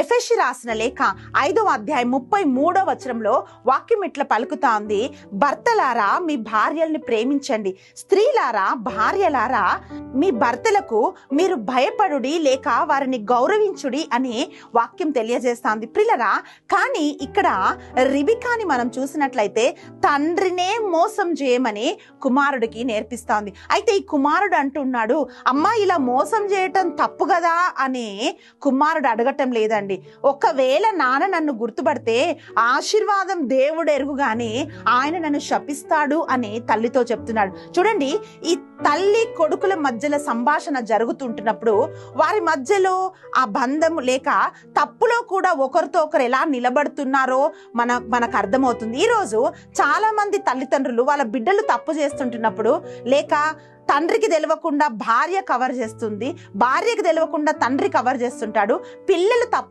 ఎఫెషి రాసిన లేఖ ఐదవ అధ్యాయం ముప్పై మూడో వచనంలో వాక్యం ఇట్లా పలుకుతా ఉంది భర్తలారా మీ భార్యల్ని ప్రేమించండి. స్త్రీలారా భార్యలారా మీ భర్తలకు మీరు భయపడుడి లేక వారిని గౌరవించుడి అని వాక్యం తెలియజేస్తాంది. ప్రిలరా కానీ ఇక్కడ రిబికాని మనం చూసినట్లయితే తండ్రినే మోసం చేయమని కుమారుడికి నేర్పిస్తోంది. అయితే ఈ కుమారుడు అంటున్నాడు అమ్మా ఇలా మోసం చేయటం తప్పు కదా అని కుమారుడు అడగటం లేదండి. ఒకవేళ నాన్న నన్ను గుర్తుపడితే ఆశీర్వాదం దేవుడు ఎరుగు గాని ఆయన నన్ను శపిస్తాడు అని తల్లితో చెప్తున్నాడు. చూడండి ఈ తల్లి కొడుకుల మధ్యలో సంభాషణ జరుగుతుంటున్నప్పుడు వారి మధ్యలో ఆ బంధం లేక తప్పులో కూడా ఒకరితో ఒకరు ఎలా నిలబడుతున్నారో మన మనకు అర్థమవుతుంది. ఈరోజు చాలా మంది తల్లిదండ్రులు వాళ్ళ బిడ్డలు తప్పు చేస్తుంటున్నప్పుడు లేక తండ్రికి తెలియకుండా భార్య కవర్ చేస్తుంది భార్యకి తెలియకుండా తండ్రి కవర్ చేస్తుంటాడు పిల్లలు తప్పు